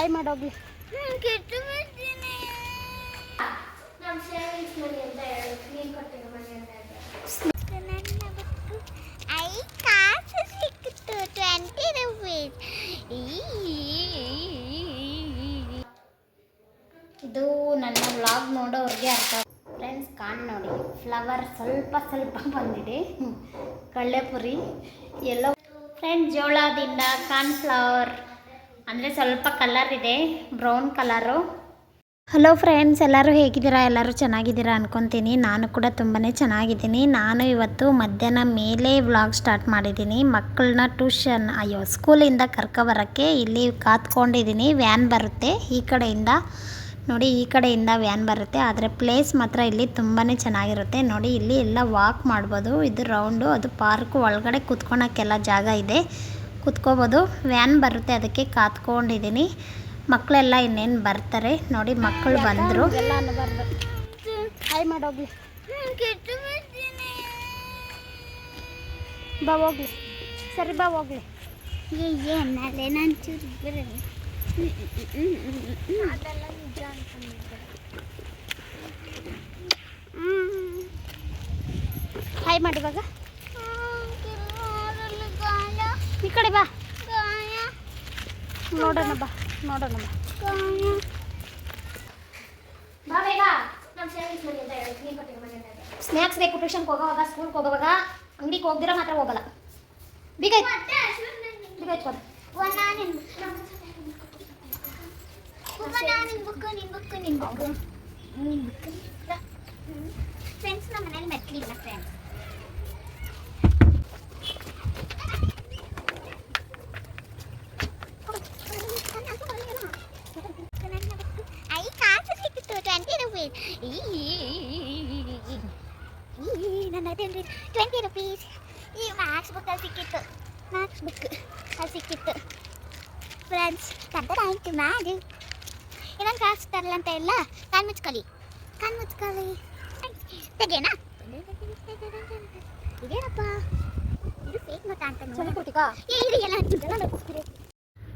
Hi ಮಾಡೋಗ್ಲಿ ಇದು? ನನ್ನ vlog ನೋಡೋರಿಗೆ ಅರ್ಥ ಫ್ರೆಂಡ್ಸ್ ಕಾಣ್ ನೋಡಿ. ಫ್ಲವರ್ ಸ್ವಲ್ಪ ಸ್ವಲ್ಪ ಬಂದಿದೆ. ಕಳ್ಳೆಪುರಿ ಎಲ್ಲ ಫ್ರೆಂಡ್ಸ್ ಜೋಳದಿಂದ ಕಾರ್ನ್ಫ್ಲವರ್ ಅಂದರೆ ಸ್ವಲ್ಪ ಕಲರ್ ಇದೆ ಬ್ರೌನ್ ಕಲರು ಹಲೋ ಫ್ರೆಂಡ್ಸ್ ಎಲ್ಲರೂ ಹೇಗಿದ್ದೀರಾ? ಎಲ್ಲರೂ ಚೆನ್ನಾಗಿದ್ದೀರಾ ಅನ್ಕೊತೀನಿ. ನಾನು ಕೂಡ ತುಂಬಾ ಚೆನ್ನಾಗಿದ್ದೀನಿ. ನಾನು ಇವತ್ತು ಮಧ್ಯಾಹ್ನ ಮೇಲೆ ವ್ಲಾಗ್ ಸ್ಟಾರ್ಟ್ ಮಾಡಿದ್ದೀನಿ. ಮಕ್ಕಳನ್ನ ಟ್ಯೂಷನ್ ಅಯ್ಯೋ ಸ್ಕೂಲಿಂದ ಕರ್ಕೊಬರೋಕ್ಕೆ ಇಲ್ಲಿ ಕಾತ್ಕೊಂಡಿದ್ದೀನಿ. ವ್ಯಾನ್ ಬರುತ್ತೆ ಈ ಕಡೆಯಿಂದ. ನೋಡಿ, ಈ ಕಡೆಯಿಂದ ವ್ಯಾನ್ ಬರುತ್ತೆ. ಆದರೆ ಪ್ಲೇಸ್ ಮಾತ್ರ ಇಲ್ಲಿ ತುಂಬಾ ಚೆನ್ನಾಗಿರುತ್ತೆ. ನೋಡಿ, ಇಲ್ಲಿ ಎಲ್ಲ ವಾಕ್ ಮಾಡ್ಬೋದು. ಇದು ರೌಂಡು ಅದು ಪಾರ್ಕ್ ಒಳಗಡೆ ಕುತ್ಕೊಳಕ್ಕೆಲ್ಲ ಜಾಗ ಇದೆ. ಕುತ್ಕೋಬೋದು. ವ್ಯಾನ್ ಬರುತ್ತೆ, ಅದಕ್ಕೆ ಕಾತ್ಕೊಂಡಿದ್ದೀನಿ. ಮಕ್ಕಳೆಲ್ಲ ಇನ್ನೇನು ಬರ್ತಾರೆ? ನೋಡಿ, ಮಕ್ಕಳು ಬಂದರು. ಬಾ ಹೋಗ್ಲಿ. ಸರಿ, ಬಾ ಹೋಗ್ಲಿ. ಹಾಯ್ ಮಾಡಿ ಇವಾಗ ಈ ಕಡೆ ಬಾ ನೋಡೋಣ ಬಾ ನೋಡೋಣ ಸ್ನ್ಯಾಕ್ಸ್ ಬೇಕು ಟ್ಯೂಷನ್ಗೆ ಹೋಗೋವಾಗ ಸ್ಕೂಲ್ಗೆ ಹೋಗೋವಾಗ ಅಂಗಡಿಗೆ ಹೋಗ್ದಿರ ಮಾತ್ರ ಹೋಗಲ್ಲ. ಬೀಗ ಬೀಗ ಫ್ರೆಂಡ್ಸ್ ನಮ್ಮ ಮನೇಲಿ ಮೆಟ್ಲಿಲ್ಲ ಫ್ರೆಂಡ್ಸ್ ರುಪೀಸ್ ನನ್ನ ಟ್ವೆಂಟಿ ರುಪೀಸ್ ಈ ಮ್ಯಾಥ್ಸ್ ಬುಕ್ ಅಲ್ಲಿ ಸಿಕ್ಕಿತ್ತು. ಮ್ಯಾಕ್ಸ್ ಬುಕ್ ಅಲ್ಲಿ ಸಿಕ್ಕಿತ್ತು. ಫ್ರೆಂಡ್ಸ್ ಕದ್ದರಾಯ್ತು ಮಾಡು ಇನ್ನೊಂದು ಕಾಸು ತರಲ್ಲ ಅಂತ ಇಲ್ಲ? ಕಣ್ಣು ಮುಚ್ಕೊಳ್ಳಿ. ಕಣ್ಣು ಮುಚ್ಕೊಳ್ಳಿ. ತೆಗೇನಾ ಇದೇನಪ್ಪ? ಇದು ಫೇಕ್ ನೋಟ ಅಂತ ಏ ಇದು ಎಲ್ಲ ಹಚ್ಚಿದ್ದಲ್ಲ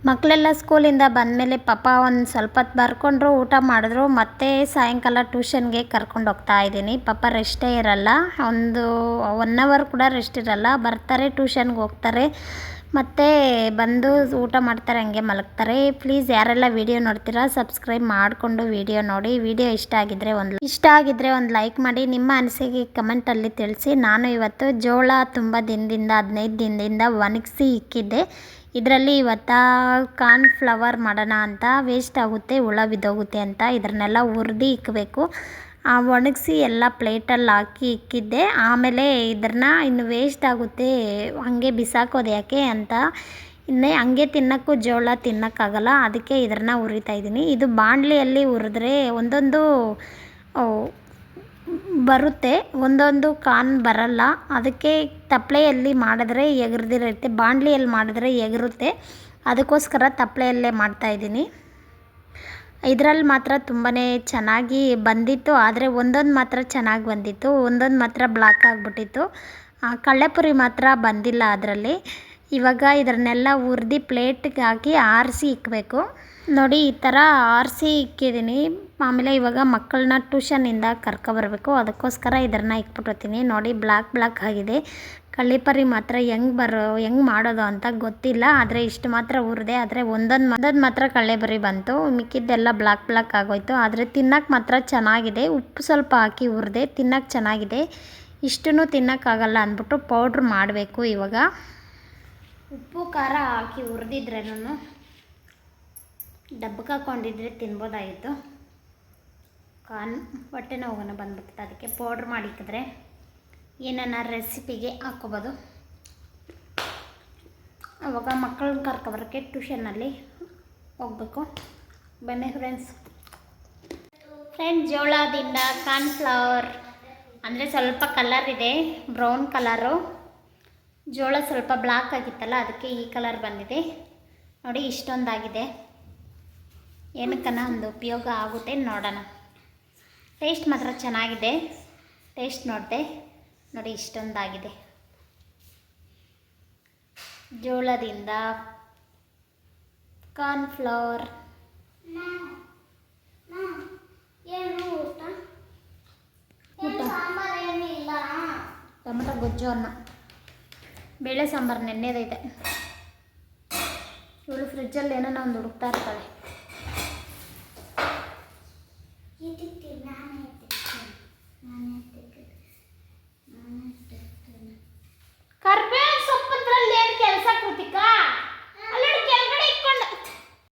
ಮಕ್ಕಳೆಲ್ಲ ಸ್ಕೂಲಿಂದ ಬಂದಮೇಲೆ ಪಾಪ ಒಂದು ಸ್ವಲ್ಪ ಹೊತ್ತು ಬರ್ಕೊಂಡ್ರು ಊಟ ಮಾಡಿದ್ರು. ಮತ್ತೆ ಸಾಯಂಕಾಲ ಟ್ಯೂಷನ್ಗೆ ಕರ್ಕೊಂಡು ಹೋಗ್ತಾ ಇದ್ದೀನಿ. ಪಾಪ ರೆಸ್ಟೇ ಇರಲ್ಲ. ಒಂದು ಒನ್ ಅವರ್ ಕೂಡ ರೆಸ್ಟ್ ಇರಲ್ಲ. ಬರ್ತಾರೆ, ಟ್ಯೂಷನ್ಗೆ ಹೋಗ್ತಾರೆ. ಮತ್ತು ಬಂದು ಊಟ ಮಾಡ್ತಾರೆ, ಹಂಗೆ ಮಲಗ್ತಾರೆ. ಪ್ಲೀಸ್ ಯಾರೆಲ್ಲ ವಿಡಿಯೋ ನೋಡ್ತೀರಾ ಸಬ್ಸ್ಕ್ರೈಬ್ ಮಾಡಿಕೊಂಡು ವಿಡಿಯೋ ನೋಡಿ. ವಿಡಿಯೋ ಇಷ್ಟ ಆಗಿದ್ರೆ ಒಂದು ಇಷ್ಟ ಆಗಿದ್ರೆ ಒಂದು ಲೈಕ್ ಮಾಡಿ. ನಿಮ್ಮ ಅನಿಸಿಕೆ ಕಮೆಂಟಲ್ಲಿ ತಿಳಿಸಿ. ನಾನು ಇವತ್ತು ಜೋಳ ತುಂಬ ದಿನದಿಂದ, ಹದಿನೈದು ದಿನದಿಂದ ಒಣಗಿಸಿ ಇಕ್ಕಿದ್ದೆ. ಇದರಲ್ಲಿ ಇವತ್ತು ಕಾರ್ನ್ ಫ್ಲವರ್ ಮಾಡೋಣ ಅಂತ ವೇಸ್ಟ್ ಆಗುತ್ತೆ, ಹುಳ ಬಿದ್ದೋಗುತ್ತೆ ಅಂತ ಇದನ್ನೆಲ್ಲ ಹುರಿದು ಇಕ್ಕಬೇಕು ಒಣಗಿಸಿ ಎಲ್ಲ ಪ್ಲೇಟಲ್ಲಿ ಹಾಕಿ ಇಕ್ಕಿದ್ದೆ. ಆಮೇಲೆ ಇದನ್ನ ಇನ್ನು ವೇಸ್ಟ್ ಆಗುತ್ತೆ, ಹಾಗೆ ಬಿಸಾಕೋದು ಯಾಕೆ ಅಂತ ಇನ್ನೇ ಹಂಗೆ ತಿನ್ನೋಕ್ಕೂ ಜೋಳ ತಿನ್ನೋಕ್ಕಾಗಲ್ಲ, ಅದಕ್ಕೆ ಇದನ್ನ ಹುರಿತಾ ಇದ್ದೀನಿ. ಇದು ಬಾಣಲಿಯಲ್ಲಿ ಹುರಿದ್ರೆ ಒಂದೊಂದು ಬರುತ್ತೆ. ಒಂದೊಂದು ಕಾನ್ ಬರಲ್ಲ. ಅದಕ್ಕೆ ತಪ್ಪಲೆಯಲ್ಲಿ ಮಾಡಿದ್ರೆ ಎಗರ್ದಿರುತ್ತೆ. ಬಾಣಲಿಯಲ್ಲಿ ಮಾಡಿದ್ರೆ ಎಗರುತ್ತೆ. ಅದಕ್ಕೋಸ್ಕರ ತಪ್ಪಲೆಯಲ್ಲೇ ಮಾಡ್ತಾಯಿದ್ದೀನಿ ಇದರಲ್ಲಿ ಮಾತ್ರ ತುಂಬಾ ಚೆನ್ನಾಗಿ ಬಂದಿತ್ತು. ಆದರೆ ಒಂದೊಂದು ಮಾತ್ರ ಚೆನ್ನಾಗಿ ಬಂದಿತ್ತು. ಒಂದೊಂದು ಮಾತ್ರ ಬ್ಲಾಕ್ ಆಗಿಬಿಟ್ಟಿತ್ತು. ಕಳ್ಳೆಪುರಿ ಮಾತ್ರ ಬಂದಿಲ್ಲ ಅದರಲ್ಲಿ. ಇವಾಗ ಇದನ್ನೆಲ್ಲ ಹುರ್ದು ಪ್ಲೇಟ್ಗೆ ಹಾಕಿ ಆರಿಸಿ ಇಕ್ಕಬೇಕು ನೋಡಿ, ಈ ಥರ ಆರಿಸಿ ಇಕ್ಕಿದ್ದೀನಿ. ಆಮೇಲೆ ಇವಾಗ ಮಕ್ಕಳನ್ನ ಟ್ಯೂಷನಿಂದ ಕರ್ಕೊಬರ್ಬೇಕು ಅದಕ್ಕೋಸ್ಕರ ಇದನ್ನ ಇಕ್ಬಿಟ್ಟಿರ್ತೀನಿ. ನೋಡಿ, ಬ್ಲ್ಯಾಕ್ ಬ್ಲಾಕ್ ಆಗಿದೆ. ಕಳ್ಳಿಪರಿ ಮಾತ್ರ ಹೆಂಗೆ ಬರೋ, ಹೆಂಗೆ ಮಾಡೋದು ಅಂತ ಗೊತ್ತಿಲ್ಲ. ಆದರೆ ಇಷ್ಟು ಮಾತ್ರ ಹುರಿದೆ, ಆದರೆ ಒಂದೊಂದು ಒಂದೊಂದು ಮಾತ್ರ ಕಳ್ಳೆಬರಿ ಬಂತು. ಮಿಕ್ಕಿದ್ದೆಲ್ಲ ಬ್ಲಾಕ್ ಬ್ಲಾಕ್ ಆಗೋಯ್ತು. ಆದರೆ ತಿನ್ನಕ್ಕೆ ಮಾತ್ರ ಚೆನ್ನಾಗಿದೆ. ಉಪ್ಪು ಸ್ವಲ್ಪ ಹಾಕಿ ಹುರಿದೆ ತಿನ್ನಕ್ಕೆ ಚೆನ್ನಾಗಿದೆ. ಇಷ್ಟೂ ತಿನ್ನೋಕ್ಕಾಗಲ್ಲ ಅಂದ್ಬಿಟ್ಟು ಪೌಡ್ರ್ ಮಾಡಬೇಕು ಇವಾಗ. ಉಪ್ಪು, ಖಾರ ಹಾಕಿ ಹುರಿದಿದ್ರೇನು ಡಬ್ಬಕ್ಕೆ ಹಾಕೊಂಡಿದ್ರೆ ತಿನ್ಬೋದಾಗಿತ್ತು. ಕಾನ್ ಹೊಟ್ಟೆ ನೋವನ್ನ ಬಂದ್ಬಿಡ್ತದೆ. ಅದಕ್ಕೆ ಪೌಡ್ರ್ ಮಾಡಿಕ್ಕಿದ್ರೆ ಏನನ್ನ ರೆಸಿಪಿಗೆ ಹಾಕ್ಕೋಬೋದು. ಅವಾಗ ಮಕ್ಕಳನ್ನ ಕರ್ಕೊಬರೋಕ್ಕೆ ಟ್ಯೂಷನಲ್ಲಿ ಹೋಗಬೇಕು. ಬನ್ನಿ ಫ್ರೆಂಡ್ಸ್ ಫ್ರೆಂಡ್ಸ್ ಜೋಳದಿಂದ ಕಾರ್ನ್ಫ್ಲವರ್ ಅಂದರೆ ಸ್ವಲ್ಪ ಕಲರ್ ಇದೆ ಬ್ರೌನ್ ಕಲರು ಜೋಳ ಸ್ವಲ್ಪ ಬ್ಲ್ಯಾಕ್ ಆಗಿತ್ತಲ್ಲ ಅದಕ್ಕೆ ಈ ಕಲರ್ ಬಂದಿದೆ. ನೋಡಿ ಇಷ್ಟೊಂದಾಗಿದೆ. ಏನಕ್ಕನ ಒಂದು ಉಪಯೋಗ ಆಗುತ್ತೆ ನೋಡೋಣ. ಟೇಸ್ಟ್ ಮಾತ್ರ ಚೆನ್ನಾಗಿದೆ. ಟೇಸ್ಟ್ ನೋಡಿದೆ. ನೋಡಿ ಇಷ್ಟೊಂದಾಗಿದೆ. ಜೋಳದಿಂದ ಕಾರ್ನ್ಫ್ಲವರ್ ಟೊಮೆಟೊ ಗೊಜ್ಜು ಅನ್ನ. ಬೇಳೆ ಸಾಂಬಾರು ನೆನ್ನೆದೈತೆ. ಇವಳು ಫ್ರಿಜ್ಜಲ್ಲಿ ಏನೋ ಒಂದು ಹುಡುಕ್ತಾ ಇರ್ತಾಳೆ.